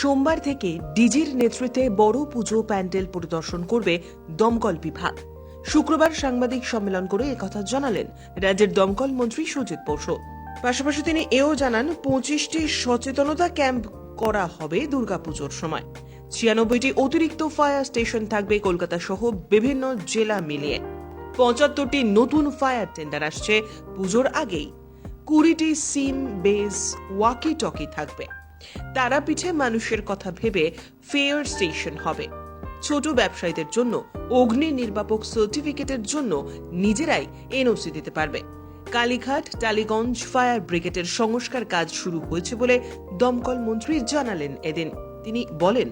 সোমবার থেকে ডিজির নেতৃত্বে বড় পুজো প্যান্ডেল পরিদর্শন করবে দমকল বিভাগ। শুক্রবার সাংবাদিক সম্মেলন করে একথা জানালেন রাজ্যের দমকল মন্ত্রী সুজিত বসু। পাশাপাশি তিনি এও জানান, পঁচিশটি সচেতনতা ক্যাম্প করা হবে দুর্গাপুজোর সময়। ছিয়ানব্বইটি অতিরিক্ত ফায়ার স্টেশন থাকবে কলকাতা সহ বিভিন্ন জেলা মিলিয়ে। পঁচাত্তরটি নতুন ফায়ার টেন্ডার আসছে পুজোর আগেই। কুড়িটি সিম বেস ওয়াকি টকি থাকবে। তারাপীঠে মানুষের কথা ভেবে ফেয়ার স্টেশন হবে। ছোট ব্যবসায়ীদের জন্য, অগ্নি নির্বাপক সার্টিফিকেটের জন্য নিজেরাই এনওসি দিতে পারবে। কালীঘাট, টালিগঞ্জ ফায়ার ব্রিগেডের সংস্কার কাজ শুরু হয়েছে বলে দমকল মন্ত্রী জানালেন এদিন। তিনি বলেন,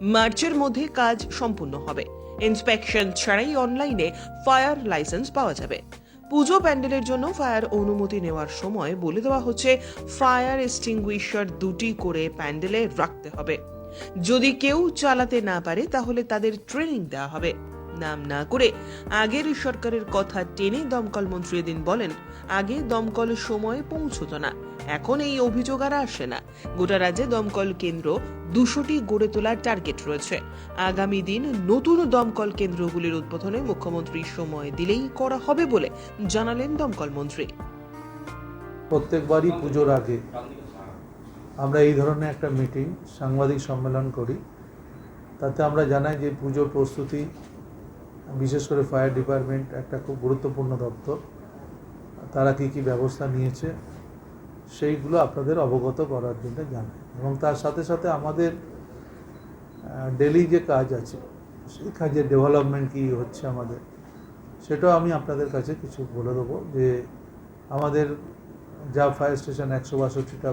মার্চের মধ্যে কাজ সম্পূর্ণ হবে। ইন্সপেকশন ছাড়াই অনলাইনে ফায়ার লাইসেন্স পাওয়া যাবে। পুজো প্যান্ডেলের জন্য ফায়ার অনুমতি নেওয়ার সময় বলে দেওয়া হচ্ছে, ফায়ার এক্সটিংগুইশার দুটি করে প্যান্ডেলে রাখতে হবে। যদি কেউ চালাতে না পারে, তাহলে তাদের ট্রেনিং দেওয়া হবে। নাম না করে আগের সরকারের কথা টেনে দমকল মন্ত্রী এদিন বলেন আগে দমকল সময়ে পৌঁছতো না। এখন এই অভিযোগ আর আসে না। গোটা রাজ্যে দমকল কেন্দ্র দুশোটি গড়ে তোলার টার্গেট রয়েছে। আগামী দিন নতুন দমকল কেন্দ্রগুলির উদ্বোধনে মুখ্যমন্ত্রী সময় দিলেই করা হবে বলে জানালেন দমকল মন্ত্রী। প্রত্যেকবারই পুজোর আগে আমরা এই ধরনের একটা মিটিং সাংবাদিক সম্মেলন করি। তাতে আমরা জানাই যে পুজোর প্রস্তুতি, বিশেষ করে ফায়ার ডিপার্টমেন্ট একটা খুব গুরুত্বপূর্ণ দপ্তর। তারা কী কী ব্যবস্থা নিয়েছে, সেইগুলো আপনাদের অবগত করার জন্য জানাই। এবং তার সাথে সাথে আমাদের ডেলি যে কাজ আছে, সেই কাজের ডেভেলপমেন্ট কী হচ্ছে আমাদের, সেটাও আমি আপনাদের কাছে কিছু বলে দেবো যে আমাদের যা ফায়ার স্টেশন একশো বাষট্টিটা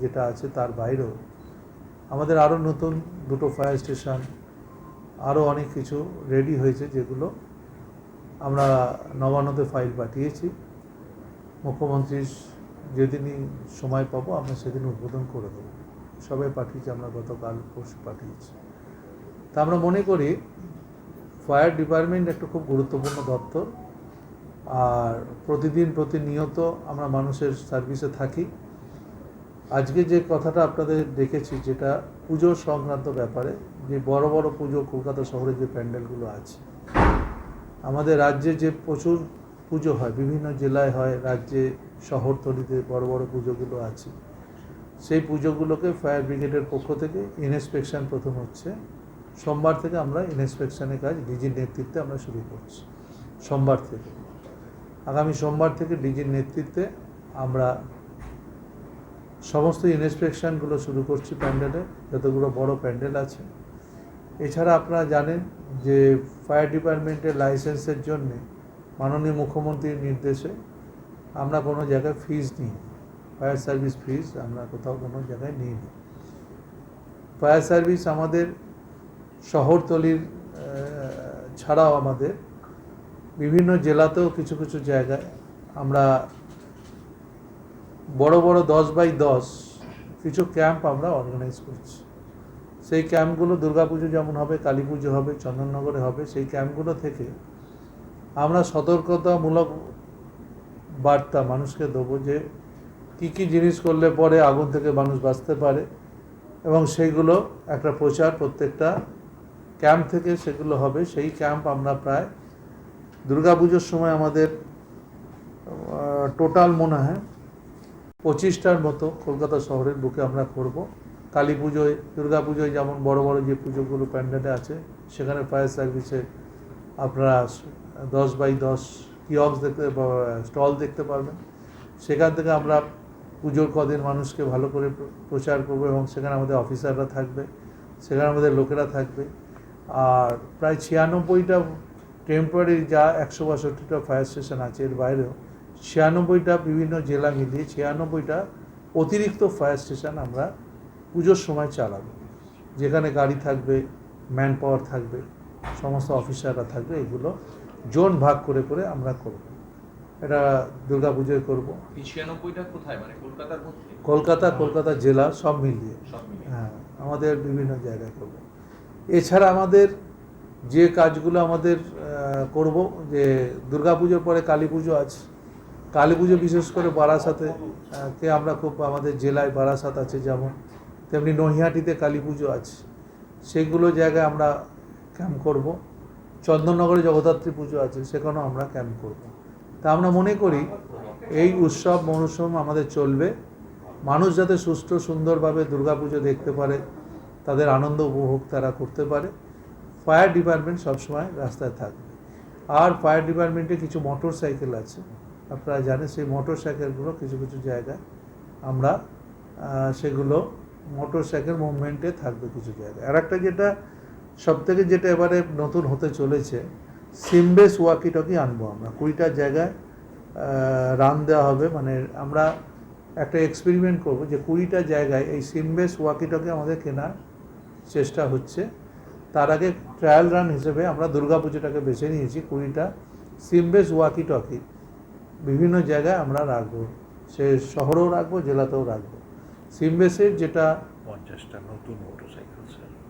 যেটা আছে তার বাইরেও আমাদের আরও নতুন দুটো ফায়ার স্টেশন, আরও অনেক কিছু রেডি হয়েছে যেগুলো আমরা নবান্নতে ফাইল পাঠিয়েছি। মুখ্যমন্ত্রীর যেদিনই সময় পাবো, আমরা সেদিন উদ্বোধন করে দেবো। সবাই পাঠিয়েছি, আমরা গতকাল পরশু পাঠিয়েছি। তা আমরা মনে করি, ফায়ার ডিপার্টমেন্ট একটা খুব গুরুত্বপূর্ণ দপ্তর। আর প্রতিদিন প্রতিনিয়ত আমরা মানুষের সার্ভিসে থাকি। আজকে যে কথাটা আপনাদের দেখেছি যেটা পুজো সংক্রান্ত ব্যাপারে, যে বড় বড় পুজো কলকাতা শহরে যে প্যান্ডেলগুলো আছে, আমাদের রাজ্যে যে প্রচুর পুজো হয়, বিভিন্ন জেলায় হয়, রাজ্যে শহরতলিতে বড় বড় পুজোগুলো আছে। সেই পুজোগুলোকে ফায়ার ব্রিগেডের পক্ষ থেকে ইনস্পেকশন প্রথম হচ্ছে। সোমবার থেকে আমরা ইনস্পেকশনের কাজ ডিজির নেতৃত্বে আমরা শুরু করছি, সোমবার থেকে। আগামী সোমবার থেকে ডিজির নেতৃত্বে আমরা সমস্ত ইনস্পেকশনগুলো শুরু করছি প্যান্ডেলে, যতগুলো বড় প্যান্ডেল আছে। এছাড়া আপনারা জানেন যে ফায়ার ডিপার্টমেন্টের লাইসেন্সের জন্যে মাননীয় মুখ্যমন্ত্রীর নির্দেশে আমরা কোনো জায়গায় ফিজ নিই ফায়ার সার্ভিস ফিজ আমরা কোথাও কোনো জায়গায় নিই নি ফায়ার সার্ভিস আমাদের শহরতলির ছাড়াও আমাদের বিভিন্ন জেলাতেও কিছু কিছু জায়গায় আমরা বড় বড় দশ বাই দশ কিছু ক্যাম্প আমরা অর্গানাইজ করছি। সেই ক্যাম্পগুলো দুর্গাপুজো যেমন হবে কালী পুজো হবে, চন্দননগরে হবে, সেই ক্যাম্পগুলো থেকে আমরা সতর্কতামূলক বার্তা মানুষকে দেবো যে কী কী জিনিস করলে পরে আগুন থেকে মানুষ বাঁচতে পারে এবং সেইগুলো একটা প্রচার প্রত্যেকটা ক্যাম্প থেকে সেগুলো হবে। সেই ক্যাম্প আমরা প্রায় দুর্গাপুজোর সময় আমাদের টোটাল মনে হয় পঁচিশটার মতো কলকাতা শহরের বুকে আমরা করব। কালী পুজোয়, দুর্গা পুজোয় যেমন বড় বড় যে পুজোগুলো প্যান্ডেলে আছে, সেখানে ফায়ার সার্ভিসে আপনারা দশ বাই দশ কিয়ক্স দেখতে স্টল দেখতে পারবেন। সেখান থেকে আমরা পুজোর কদিন মানুষকে ভালো করে প্রচার করব এবং সেখানে আমাদের অফিসাররা থাকবে, সেখানে আমাদের লোকেরা থাকবে। আর প্রায় ছিয়ানব্বইটা টেম্পোরারি যা একশো বাষট্টিটা ফায়ার স্টেশন আছে এর বাইরেও, ছিয়ানব্বইটা বিভিন্ন জেলা মিলিয়ে ছিয়ানব্বইটা অতিরিক্ত ফায়ার স্টেশন আমরা পুজোর সময় চালাবো। যেখানে গাড়ি থাকবে ম্যান পাওয়ার থাকবে, সমস্ত অফিসাররা থাকবে, এগুলো জোন ভাগ করে করে আমরা করব। এটা দুর্গা পুজোয় করব। ছিয়ানব্বইটা কোথায়? মানে কলকাতার কলকাতা কলকাতা জেলা সব মিলিয়ে। হ্যাঁ আমাদের বিভিন্ন জায়গায় করব। এছাড়া আমাদের যে কাজগুলো আমাদের করব যে দুর্গাপুজোর পরে কালী পুজো আছে কালী পুজো বিশেষ করে বারাসাতে কে আমরা খুব আমাদের জেলায় বারাসাত আছে যেমন তেমনি নৈহাটিতে কালী পুজো আছে সেগুলো জায়গায় আমরা ক্যাম্প করব। চন্দননগরে জগদ্ধাত্রী পুজো আছে, সেখানেও আমরা ক্যাম্প করব। তা আমরা মনে করি, এই উৎসব মৌসুম আমাদের চলবে। মানুষ যাতে সুষ্ঠু সুন্দরভাবে দুর্গাপুজো দেখতে পারে, তাদের আনন্দ উপভোগ তারা করতে পারে। ফায়ার ডিপার্টমেন্ট সবসময় রাস্তায় থাকবে। আর ফায়ার ডিপার্টমেন্টে কিছু মোটর সাইকেল আছে, আপনারা জানেন সেই মোটর সাইকেলগুলো কিছু কিছু জায়গায় আমরা সেগুলো মোটর সাইকেল মুভমেন্টে থাকবে কিছু জায়গায়। আর একটা যেটা সব থেকে যেটা এবারে নতুন হতে চলেছে, সিমবেস ওয়াকি টকি আনব আমরা। কুড়িটা জায়গায় রান দেওয়া হবে। মানে আমরা একটা এক্সপেরিমেন্ট করব যে কুড়িটা জায়গায় এই সিমবেস ওয়াকি টকি আমাদের কেনার চেষ্টা হচ্ছে। তার আগে ট্রায়াল রান হিসেবে আমরা দুর্গাপুজোটাকে বেছে নিয়েছি। কুড়িটা সিমবেস ওয়াকি টকি বিভিন্ন জায়গায় আমরা রাখব। সে শহরেও রাখব, জেলাতেও রাখব। সিমবেসের যেটা পঞ্চাশটা নতুন মোটরসাইকেল।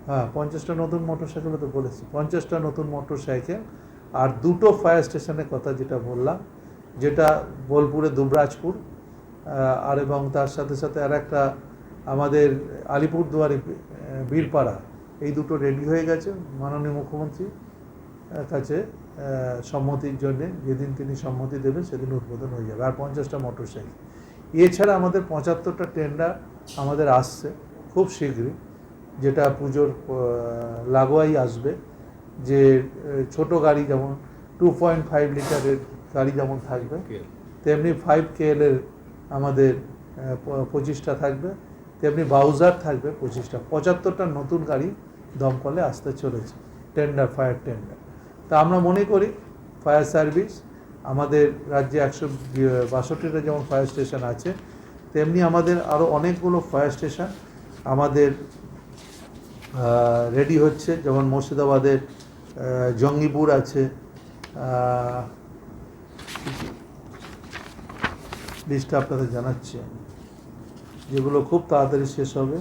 হ্যাঁ পঞ্চাশটা নতুন মোটর সাইকেল তো বলেছি, পঞ্চাশটা নতুন মোটর সাইকেল আর দুটো ফায়ার স্টেশনের কথা যেটা বললাম, যেটা বোলপুরে দুবরাজপুর আর এবং তার সাথে সাথে আর একটা আমাদের আলিপুরদুয়ারে বীরপাড়া, এই দুটো রেডি হয়ে গেছে, মাননীয় মুখ্যমন্ত্রী কাছে সম্মতির জন্যে, যেদিন তিনি সম্মতি দেবেন সেদিন উদ্বোধন হয়ে যাবে, আর পঞ্চাশটা মোটর সাইকেল এছাড়া আমাদের পঁচাত্তরটা টেন্ডার আমাদের আসছে, খুব শীঘ্রই। যেটা পুজোর লাগোয়াই আসবে যে ছোট গাড়ি যেমন টু পয়েন্ট ফাইভ লিটারের গাড়ি যেমন থাকবে তেমনি ফাইভ কেএলের আমাদের পঁচিশটা থাকবে তেমনি বাউজার থাকবে পঁচিশটা। পঁচাত্তরটা নতুন গাড়ি দমকলে আসতে চলেছে টেন্ডার ফায়ার টেন্ডার তা আমরা মনে করি ফায়ার সার্ভিস আমাদের রাজ্যে একশো বাষট্টিটা যেমন ফায়ার স্টেশন আছে তেমনি আমাদের আরও অনেকগুলো ফায়ার স্টেশন আমাদের রেডি হচ্ছে। যেমন মুর্শিদাবাদের জঙ্গিপুর আছে। লিস্টটা আপনাদের জানাচ্ছি আমি। যেগুলো খুব তাড়াতাড়ি শেষ হবে।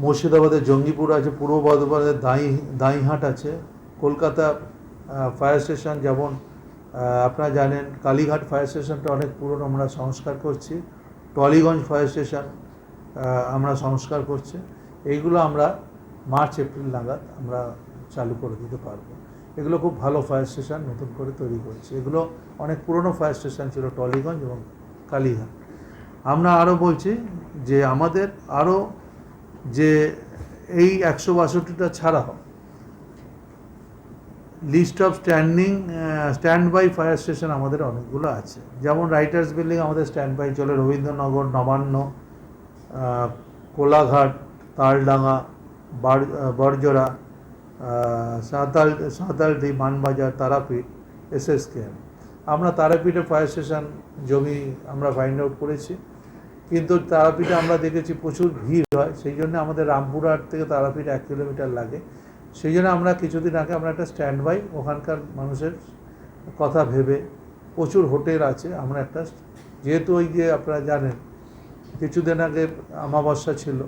মুর্শিদাবাদের জঙ্গিপুর আছে, পূর্ব বর্ধমানের দাঁই দাঁইহাট আছে। কলকাতা ফায়ার স্টেশন যেমন আপনারা জানেন কালীঘাট ফায়ার স্টেশনটা অনেক পুরনো, আমরা সংস্কার করছি। টলিগঞ্জ ফায়ার স্টেশন আমরা সংস্কার করছি। এইগুলো আমরা মার্চ, এপ্রিল নাগাদ আমরা চালু করে দিতে পারব। এগুলো খুব ভালো ফায়ার স্টেশন নতুন করে তৈরি করেছি। এগুলো অনেক পুরনো ফায়ার স্টেশন ছিল টলিগঞ্জ এবং কালীঘাট। আমরা আরও বলছি যে আমাদের আরও যে এই একশো বাষট্টিটা ছাড়াও list of standing stand by fire station আমাদের অনেকগুলো আছে। যেমন রাইটার্স বিল্ডিং আমাদের স্ট্যান্ড বাই চলে, রবীন্দ্রনগর, নবান্ন কোলাঘাট, তালডাঙ্গা, বার বরজোড়া সাঁতাল সাঁতালডি মানবাজার, তারাপীঠ, এসএসকেএম। আমরা তারাপীঠে ফায়ার স্টেশন জমি আমরা ফাইন্ড আউট করেছি। কিন্তু তারাপীঠে আমরা দেখেছি প্রচুর ভিড় হয়, সেই জন্য আমাদের রামপুরহাট থেকে তারাপীঠ এক কিলোমিটার লাগে। সেই জন্য আমরা কিছুদিন আগে আমরা একটা স্ট্যান্ড বাই ওখানকার মানুষের কথা ভেবে প্রচুর হোটেল আছে, আমরা একটা যেহেতু ওই যে আপনারা জানেন, কিছুদিন আগে আমাবস্যা ছিল,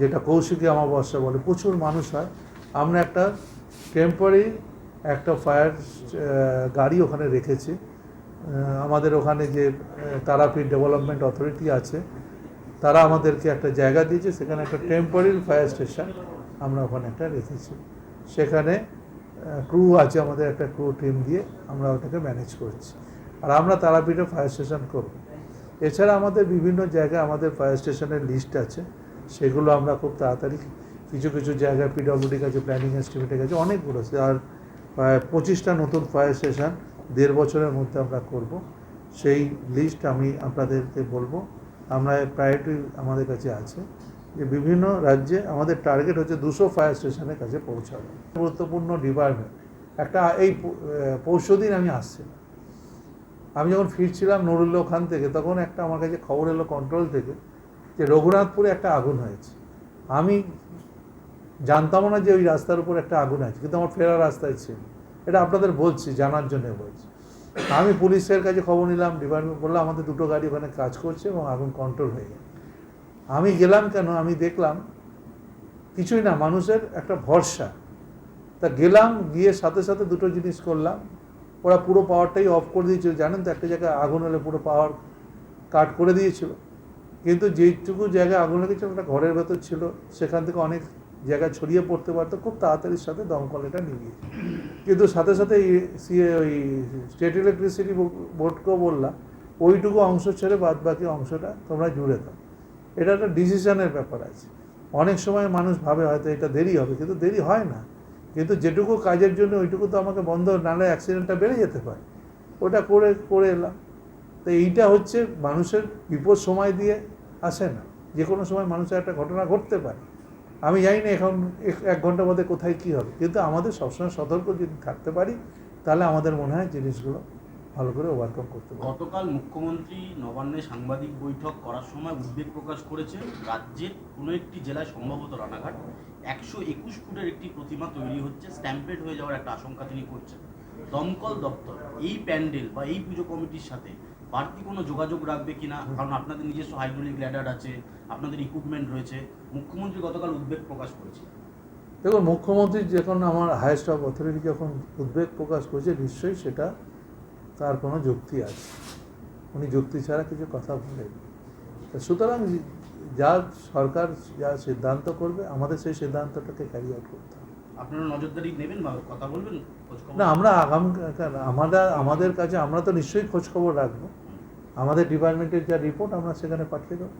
যেটা কৌশিকী আমাবস্যা বলে, প্রচুর মানুষ হয়, আমরা একটা টেম্পোরারি একটা ফায়ার গাড়ি ওখানে রেখেছি। আমাদের ওখানে যে তারাপীঠ ডেভেলপমেন্ট অথরিটি আছে, তারা আমাদেরকে একটা জায়গা দিয়েছে, সেখানে একটা টেম্পোরারি ফায়ার স্টেশন আমরা ওখানে একটা রেখেছি। সেখানে ক্রু আছে আমাদের একটা ক্রু টিম দিয়ে আমরা ওটাকে ম্যানেজ করছি। আর আমরা তারাপীঠে ফায়ার স্টেশন করব। এছাড়া আমাদের বিভিন্ন জায়গায় আমাদের ফায়ার স্টেশনের লিস্ট আছে। সেগুলো আমরা খুব তাড়াতাড়ি কিছু কিছু জায়গায় পিডব্লিউডির কাছে প্ল্যানিং এস্টিমেটের কাছে অনেকগুলো আছে। আর প্রায় পঁচিশটা নতুন ফায়ার স্টেশন দেড় বছরের মধ্যে আমরা করব। সেই লিস্ট আমি আপনাদেরকে বলব। আমরা প্রায়োরিটি আমাদের কাছে আছে। যে বিভিন্ন রাজ্যে আমাদের টার্গেট হচ্ছে দুশো ফায়ার স্টেশনের কাছে পৌঁছানো। গুরুত্বপূর্ণ ডিপার্টমেন্ট একটা, এই পরশু দিন আমি আসছিলাম। আমি যখন ফিরছিলাম নুরুল্লাহ খান থেকে, তখন একটা আমার কাছে খবর এলো কন্ট্রোল থেকে যে রঘুনাথপুরে একটা আগুন হয়েছে। আমি জানতামও না যে ওই রাস্তার উপর একটা আগুন আছে, কিন্তু আমার ফেরার রাস্তায় ছিল। এটা আপনাদের বলছি, জানার জন্য বলছি। আমি পুলিশের কাছে খবর নিলাম ডিপার্টমেন্ট বললাম আমাদের দুটো গাড়ি ওখানে কাজ করছে এবং আগুন কন্ট্রোল হয়ে গেল আমি গেলাম কেন? আমি দেখলাম কিছুই না, মানুষের একটা ভরসা। তা গেলাম, গিয়ে সাথে সাথে দুটো জিনিস করলাম। ওরা পুরো পাওয়ারটাই অফ করে দিয়েছিল। জানেন তো, একটা জায়গায় আগুন হলে পুরো পাওয়ার কাট করে দিয়েছিল। কিন্তু যেটুকু জায়গায় আগুন লেগেছিল ওটা ঘরের ভেতর ছিল। সেখান থেকে অনেক জায়গায় ছড়িয়ে পড়তে পারতো, খুব তাড়াতাড়ির সাথে দমকল এটা নিয়ে কিন্তু সাথে সাথে ওই স্টেট ইলেকট্রিসিটি বোর্ডকেও বললাম, ওইটুকু অংশ ছেড়ে বাদ বাকি অংশটা তোমরা জুড়ে দাও। এটা একটা ডিসিশনের ব্যাপার আছে। অনেক সময় মানুষ ভাবে হয়তো এটা দেরি হবে, কিন্তু দেরি হয় না। কিন্তু যেটুকু কাজের জন্য ওইটুকু তো আমাকে বন্ধ নাহলে অ্যাক্সিডেন্টটা বেড়ে যেতে পারে। ওটা করে করে এলাম। তো এইটা হচ্ছে মানুষের বিপদ সময় দিয়ে আসে না। যে কোনো সময় মানুষের একটা ঘটনা ঘটতে পারে। আমি জানি না এখন এক- ঘণ্টার মধ্যে কোথায় কী হবে। কিন্তু আমাদের সবসময় সতর্ক যদি থাকতে পারি, তাহলে আমাদের মনে হয় জিনিসগুলো ভালো করে ওভারকাম করতে পারি। গতকাল মুখ্যমন্ত্রী নবান্নে সাংবাদিক বৈঠক করার সময় উদ্বেগ প্রকাশ করেছেন রাজ্যের কোনো একটি জেলায় সম্ভবত রানাঘাট। একশো একুশ ফুটের একটি প্রতিমা তৈরি হচ্ছে স্ট্যাম্পেড হয়ে যাওয়ার একটা আশঙ্কা তিনি করছেন। দমকল দপ্তর এই প্যান্ডেল বা এই পুজো কমিটির সাথে বাড়তি কোনো যোগাযোগ রাখবে কিনা? কারণ আপনাদের নিজস্ব হাইড্রোলিক ল্যাডার আছে আপনাদের ইকুইপমেন্ট রয়েছে। মুখ্যমন্ত্রী গতকাল উদ্বেগ প্রকাশ করেছেন। দেখুন মুখ্যমন্ত্রী যখন আমার হায়েস্ট অফ অথরিটি যখন উদ্বেগ প্রকাশ করেছে নিশ্চয়ই সেটা তার কোনো যুক্তি আছে। উনি যুক্তি ছাড়া কিছু কথা বলেন। তা সুতরাং যা সরকার যা সিদ্ধান্ত করবে আমাদের সেই সিদ্ধান্তটাকে ক্যারি আউট করতে হবে। আপনারা নজরদারি নেবেন বা কথা বলবেন? না আমরা আগামী আমরা আমাদের কাছে আমরা তো নিশ্চয়ই খোঁজখবর রাখব। আমাদের ডিপার্টমেন্টের যা রিপোর্ট আমরা সেখানে পাঠিয়ে দেবো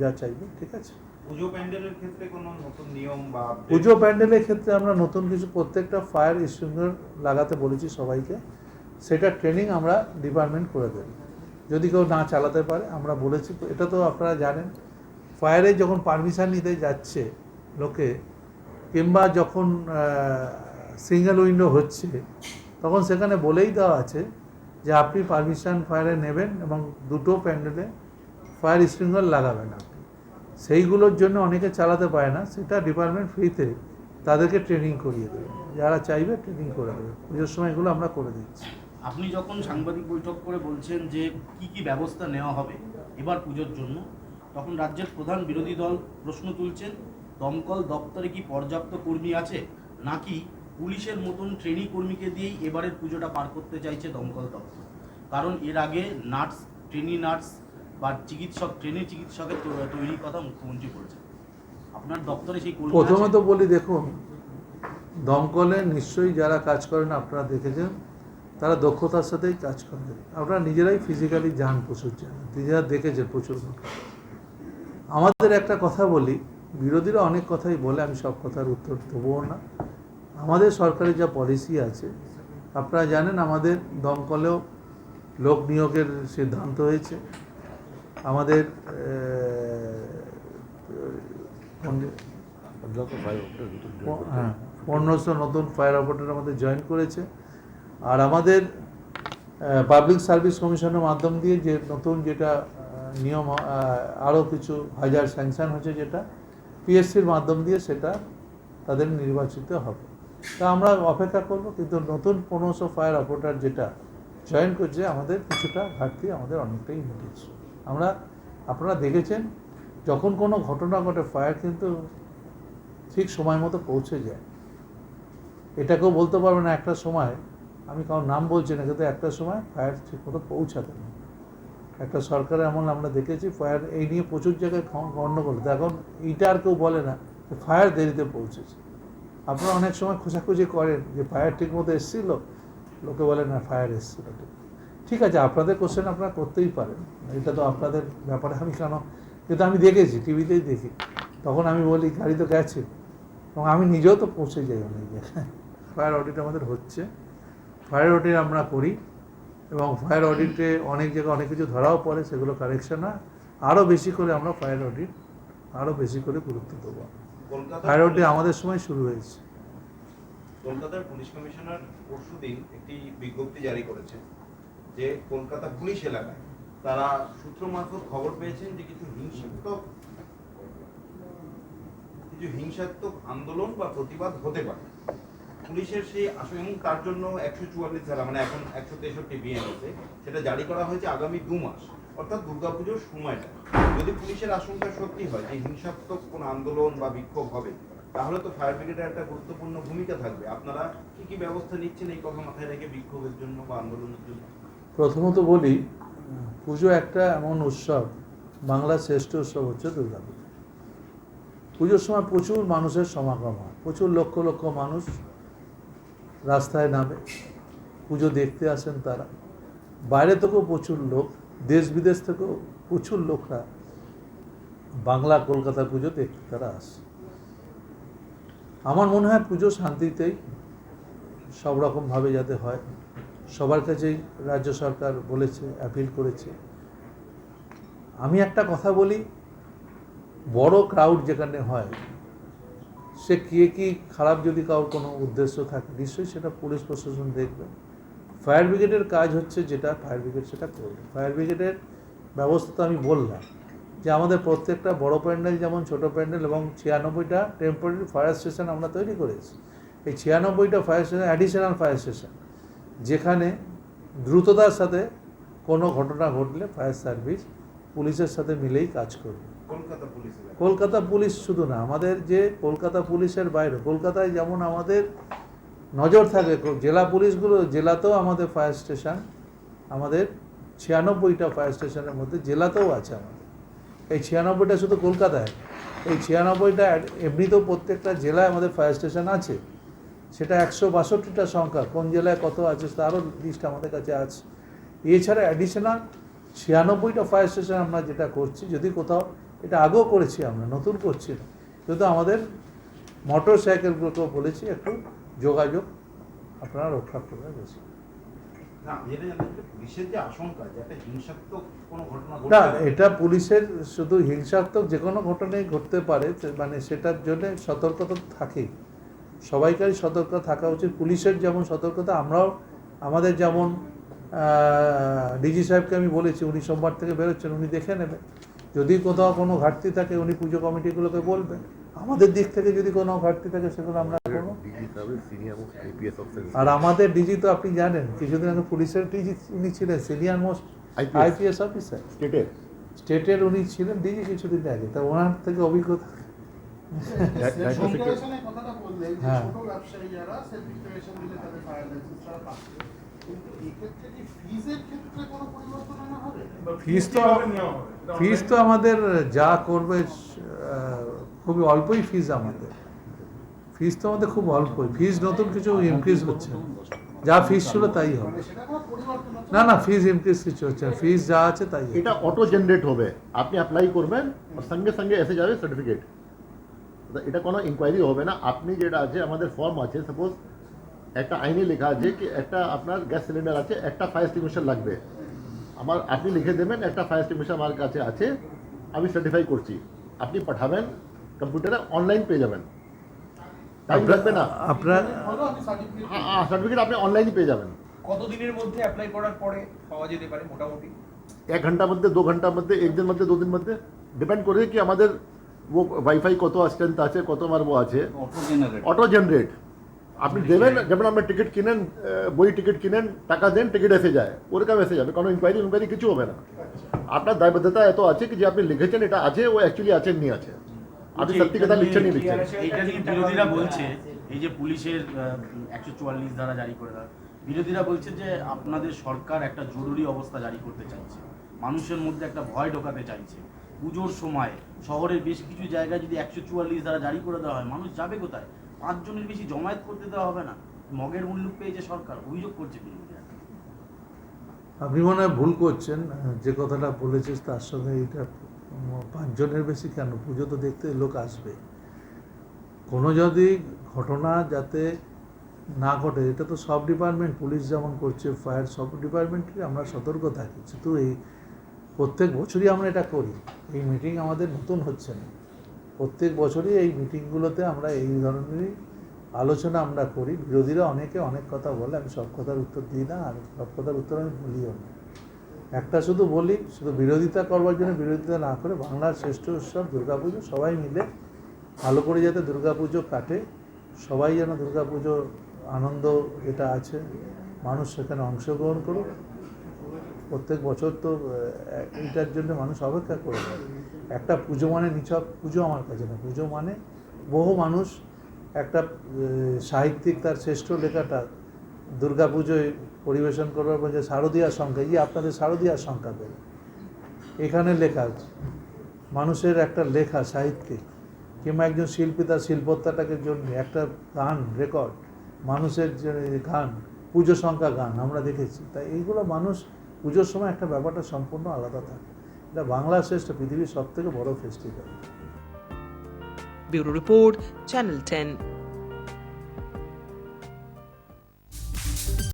যা চাইবে ঠিক আছে? পুজো প্যান্ডেলের ক্ষেত্রে কোনো নতুন নিয়ম বা পুজো প্যান্ডেলের ক্ষেত্রে আমরা নতুন কিছু প্রত্যেকটা ফায়ার এক্সটিংগুইশার লাগাতে বলেছি সবাইকে। সেটা ট্রেনিং আমরা ডিপার্টমেন্ট করে দেব। যদি কেউ না চালাতে পারে, আমরা বলেছি, এটা তো আপনারা জানেন ফায়ারে যখন পারমিশন নিতে যাচ্ছে লোকে, কিংবা যখন সিঙ্গেল উইন্ডো হচ্ছে, তখন সেখানে বলেই দেওয়া আছে যে আপনি পারমিশন ফায়ারে নেবেন এবং দুটো প্যান্ডেলে ফায়ার স্প্রিঙ্কলার লাগাবেন আপনি। সেইগুলোর জন্য অনেকে চালাতে পারে না, সেটা ডিপার্টমেন্ট ফ্রিতে তাদেরকে ট্রেনিং করিয়ে দেবে। যারা চাইবে ট্রেনিং করে দেবে। পুজোর সময় এগুলো আমরা করে দিচ্ছি। আপনি যখন সাংবাদিক বৈঠক করে বলছেন যে কি কি ব্যবস্থা নেওয়া হবে এবার পুজোর জন্য তখন রাজ্যের প্রধান বিরোধী দল প্রশ্ন তুলছেন দমকল দপ্তরে কি পর্যাপ্ত কর্মী আছে? নাকি পুলিশের মতন ট্রেনি কর্মীকে দিয়েই এবারের পুজোটা পার করতে চাইছে দমকল দপ্তর? কারণ এর আগে নার্স ট্রেনি নার্স বা চিকিৎসক ট্রেনি চিকিৎসকের তৈরির কথা মুখ্যমন্ত্রী বলছেন। আপনার দপ্তরে সেই প্রথমে তো বলি দেখুন দমকলে নিশ্চয়ই যারা কাজ করেন আপনারা দেখেছেন তারা দক্ষতার সাথেই কাজ করেন আপনারা নিজেরাই ফিজিক্যালি যান প্রচুর যান নিজেরা দেখেছেন প্রচুর। আমাদের একটা কথা বলি বিরোধীরা অনেক কথাই বলে আমি সব কথার উত্তর দেবো না। আমাদের সরকারের যা পলিসি আছে আপনারা জানেন আমাদের দমকলেও লোক নিয়োগের সিদ্ধান্ত হয়েছে। আমাদের হ্যাঁ। পনেরোশো নতুন ফায়ার অপারেটর আমাদের জয়েন করেছে। আর আমাদের পাবলিক সার্ভিস কমিশনের মাধ্যম দিয়ে যে নতুন যেটা নিয়ম আরও কিছু হাজার স্যাংশন হচ্ছে যেটা পিএসসির মাধ্যম দিয়ে সেটা তাদের নির্বাচিত হবে। তা আমরা অপেক্ষা করব, কিন্তু নতুন পনেরোশো ফায়ার অপারেটর যেটা জয়েন করছে, আমাদের কিছুটা ঘাটতি আমাদের অনেকটাই মিটেছে। আমরা, আপনারা দেখেছেন, যখন কোনো ঘটনা ঘটে ফায়ার কিন্তু ঠিক সময় মতো পৌঁছে যায়। এটাকেও বলতে পারবে না একটা সময় আমি কারোর নাম বলছি না, কিন্তু একটা সময় ফায়ার ঠিক মতো পৌঁছাতে না। একটা সরকারের এমন আমরা দেখেছি ফায়ার এই নিয়ে প্রচুর জায়গায় গণ্ডগোল। এখন এইটা আর কেউ বলে না যে ফায়ার দেরিতে পৌঁছেছে। আপনারা অনেক সময় খোঁজাখুঁজি করেন যে ফায়ার ঠিক মতো এসেছিল? লোকে বলে না ফায়ার এসেছিল ঠিক। আছে, আপনাদের কোশ্চেন আপনারা করতেই পারেন। এটা তো আপনাদের ব্যাপারে আমি কেন কিন্তু আমি দেখেছি, টিভিতেই দেখি। তখন আমি বলি, গাড়ি তো গেছে। এবং আমি নিজেও তো পৌঁছে যাই অনেক জায়গায়। ফায়ার অডিট আমাদের হচ্ছে। ফায়ার অডিট আমরা করি এবং ফায়ার অডিটে অনেক জায়গায় অনেক কিছু ধরাও পড়ে সেগুলো কারেকশন হয়। আরও বেশি করে আমরা ফায়ার অডিট আরও বেশি করে গুরুত্ব দেবো। ফায়ার অডিট আমাদের সময় শুরু হয়েছে। কলকাতার পুলিশ কমিশনার পরশুদিন একটি বিজ্ঞপ্তি জারি করেছে যে কলকাতা পুলিশ এলাকায় তারা সূত্র মারফত খবর পেয়েছেন যে কিছু হিংসাত্মক কিছু হিংসাত্মক আন্দোলন বা প্রতিবাদ হতে পারে। পুলিশের সেই আশঙ্কা এবং তার জন্য একশো চুয়াল্লিশ ধারা মানে এখন একশো তেষট্টি বিএনএসে সেটা জারি করা হয়েছে আগামী দু মাস, অর্থাৎ দুর্গাপুজোর সময়টা। যদি পুলিশের আশঙ্কা সত্যি হয় যে হিংসাত্মক কোনো আন্দোলন বা বিক্ষোভ হবে, তাহলে তো ফায়ার ব্রিগেডের একটা গুরুত্বপূর্ণ ভূমিকা থাকবে। আপনারা কি কি ব্যবস্থা নিচ্ছেন এই কথা মাথায় রেখে বিক্ষোভের জন্য বা আন্দোলনের জন্য? প্রথমত বলি, পুজো একটা এমন উৎসব, বাংলার শ্রেষ্ঠ উৎসব হচ্ছে দুর্গাপুজো। পুজোর সময় প্রচুর মানুষের সমাগম হয়, প্রচুর লক্ষ লক্ষ মানুষ রাস্তায় নামে, পুজো দেখতে আসেন তারা। বাইরে থেকেও প্রচুর লোক, দেশ বিদেশ থেকেও প্রচুর লোকরা বাংলা কলকাতা পুজো দেখতে তারা আসে। আমার মনে হয় পুজো শান্তিতেই সব রকমভাবে যাতে হয়। সবার কাছেই রাজ্য সরকার বলেছে অ্যাপিল করেছে। আমি একটা কথা বলি, বড় ক্রাউড যেখানে হয় সে কে কি খারাপ যদি কারোর কোনো উদ্দেশ্য থাকে, নিশ্চয়ই সেটা পুলিশ প্রশাসন দেখবে। ফায়ার ব্রিগেডের কাজ হচ্ছে যেটা, ফায়ার ব্রিগেড সেটা করবে। ফায়ার ব্রিগেডের ব্যবস্থা তো আমি বললাম যে আমাদের প্রত্যেকটা বড় প্যান্ডেল যেমন ছোট প্যান্ডেল এবং ছিয়ানব্বইটা টেম্পোরারি ফায়ার স্টেশন আমরা তৈরি করেছি। এই ছিয়ানব্বইটা fire station additional fire station যেখানে দ্রুততার সাথে কোনো ঘটনা ঘটলে ফায়ার সার্ভিস পুলিশের সাথে মিলেই কাজ করবে। কলকাতা পুলিশ শুধু না, আমাদের যে কলকাতা পুলিশের বাইরে, কলকাতায় যেমন আমাদের নজর থাকে জেলা পুলিশগুলো, জেলাতেও আমাদের ফায়ার স্টেশন আমাদের ছিয়ানব্বইটা ফায়ার স্টেশনের মধ্যে জেলাতেও আছে আমাদের। এই ছিয়ানব্বইটা শুধু কলকাতায়, এই ছিয়ানব্বইটা এমনিতেও প্রত্যেকটা জেলায় আমাদের ফায়ার স্টেশন আছে। সেটা একশো বাষট্টিটা সংখ্যা, কোন জেলায় কত আছে তারও লিস্ট আমাদের কাছে আছে। এছাড়া অ্যাডিশনাল ছিয়ানব্বইটা ফায়ার স্টেশন আমরা যেটা করছি, যদি কোথাও এটা আগেও করেছি আমরা নতুন করছি না কিন্তু আমাদের মোটর সাইকেলগুলোকেও বলেছি একটু যোগাযোগ আপনারা রক্ষা করবে বেশি না এটা পুলিশের শুধু হিংসাত্মক যে কোনো ঘটনাই ঘটতে পারে মানে সেটার জন্য সতর্কতা থাকেই। সবাইকারই সতর্ক থাকা উচিত। পুলিশের যেমন সতর্কতা আমরাও আমাদের যেমন ডিজি সাহেবকে আমি বলেছি উনি সোমবার থেকে বেরোচ্ছেন উনি দেখে নেবেন যদি কোথাও কোনো ঘাটতি থাকে উনি পুজো কমিটিগুলোকে বলবেন। আমাদের দিক থেকে যদি কোনো ঘাটতি থাকে সেগুলো আমরা করব। ডিজি সাহেবের সিনিয়র মোস্ট আইপিএস অফিসার। আর আমাদের ডিজি তো আপনি জানেন কিছুদিন আগে পুলিশের ডিজি উনি ছিলেন সিনিয়র মোস্ট আইপিএস। অফিসার। স্টেটের। স্টেটের উনি ছিলেন ডিজি কিছুদিন আগে তা ওনার থেকে অভিজ্ঞতা। হ্যাঁ। ফিস তো ফিস তো আমাদের যা করবে খুবই অল্পই ফিস আমাদের। ফিস তো আমাদের খুব অল্পই। ফিস নতুন কিছু ইনক্রিজ হচ্ছে। যা ফিস ছিল তাই হবে। না না ফিস ইনক্রিজ কিছু হচ্ছে ফিস যা আছে তাই এটা অটো জেনারেট হবে। আপনি অ্যাপ্লাই করবেন আর সঙ্গে সঙ্গে এসে যাবে সার্টিফিকেট এটা কোনো ইনকোয়ারি হবে না। আপনি যেটা আছে আমাদের ফর্ম আছে সাপোজ একটা আইনে লেখা আছে কি একটা আপনার গ্যাস সিলিন্ডার আছে একটা ফায়ার এক্সটিংগুইশার লাগবে। আমার আপনি লিখে দেবেন একটা ফায়ার এক্সটিংগুইশার আমার কাছে আছে আমি সার্টিফাই করছি। আপনি পাঠাবেন কম্পিউটারে অনলাইন পেয়ে যাবেন। টাইম লাগবে না। আপনার আমি সার্টিফিকেট আপনি অনলাইনে পেয়ে যাবেন। কতদিনের মধ্যে অ্যাপ্লাই করার পরে পাওয়া যেতে পারে মোটামুটি? এক ঘণ্টার মধ্যে দু ঘণ্টার মধ্যে এক দিন মধ্যে দু দিন মধ্যে। ডিপেন্ড করে কি আমাদের ও ওয়াইফাই কত স্ট্রেংথ আছে কত আমার ও আছে অটো জেনারেট আপনি দেবেন যেমন আপনি টিকিট কিনেন আহ, বই টিকিট কিনেন টাকা দেন টিকিট এসে যায়। ওরকম এসে যাবে কোনো ইনকোয়ারি ইনকোয়ারি কিছু হবে না। আপনার দায়বদ্ধতা এত আছে কি যে আপনি লিখেছেন এটা আছে ও অ্যাকচুয়ালি আছেন নি আছে। আপনি সত্যি কথা লিখছেন নি লিখছেন। এইটা নিয়ে বিরোধীরা বলছে এই যে পুলিশের একশো চুয়াল্লিশ ধারা জারি করে দেওয়া। বিরোধীরা বলছে যে আপনাদের সরকার একটা জরুরি অবস্থা জারি করতে চাইছে। মানুষের মধ্যে একটা ভয় ঢোকাতে চাইছে। পুজোর সময় শহরের বেশ কিছু জায়গায় যদি একশো চুয়াল্লিশ ধারা জারি করে দেওয়া হয় মানুষ যাবে কোথায়? পাঁচজনের বেশি জমায়েত করতে দেওয়া হবে না। মগের মূল্য পেয়েছে সরকার, অভিযোগ করছে বিরোধীরা। আপনি মনে হয় ভুল করছেন, যে কথাটা বলেছিস তার সঙ্গে এটা পাঁচজনের বেশি কেন? পুজো তো দেখতে লোক আসবে। কোনো যদি ঘটনা যাতে না ঘটে, এটা তো সব ডিপার্টমেন্ট, পুলিশ যেমন করছে, ফায়ার সব ডিপার্টমেন্টকে আমরা সতর্ক থাকি। শুধু এই প্রত্যেক বছরই আমরা এটা করি। এই মিটিং আমাদের নতুন হচ্ছে না। প্রত্যেক বছরই এই মিটিংগুলোতে আমরা এই ধরনেরই আলোচনা আমরা করি। বিরোধীরা অনেকে অনেক কথা বলে, আমি সব কথার উত্তর দিই না, আর সব কথার উত্তর আমি বলিও না। একটা শুধু বলি, শুধু বিরোধিতা করবার জন্য বিরোধিতা না করে, বাংলার শ্রেষ্ঠ উৎসব দুর্গাপুজো, সবাই মিলে ভালো করে যাতে দুর্গাপুজো কাটে, সবাই যেন দুর্গাপুজোর আনন্দ যেটা আছে। মানুষ সেখানে অংশগ্রহণ করুক। প্রত্যেক বছর তো এইটার জন্য মানুষ অপেক্ষা করে। একটা পুজো মানে নিছক, পুজো আমার কাছে না। পুজো মানে বহু মানুষ একটা সাহিত্যিক তার শ্রেষ্ঠ লেখাটা দুর্গা পুজোয় পরিবেশন করবার পর যে শারদীয়ার সংখ্যা এই আপনাদের শারদীয়ার সংখ্যা পেল এখানে লেখা মানুষের একটা লেখা সাহিত্যিক কিংবা একজন শিল্পী তার শিল্পত্তাটাকে জন্য একটা গান, রেকর্ড, মানুষের যে গান, পুজো সংখ্যা গান আমরা দেখেছি। তাই এইগুলো মানুষ পুজোর সময় একটা ব্যাপারটা সম্পূর্ণ আলাদা থাকে। এটা বাংলার শ্রেষ্ঠ, পৃথিবীর সব থেকে বড় festival bureau report, channel ten.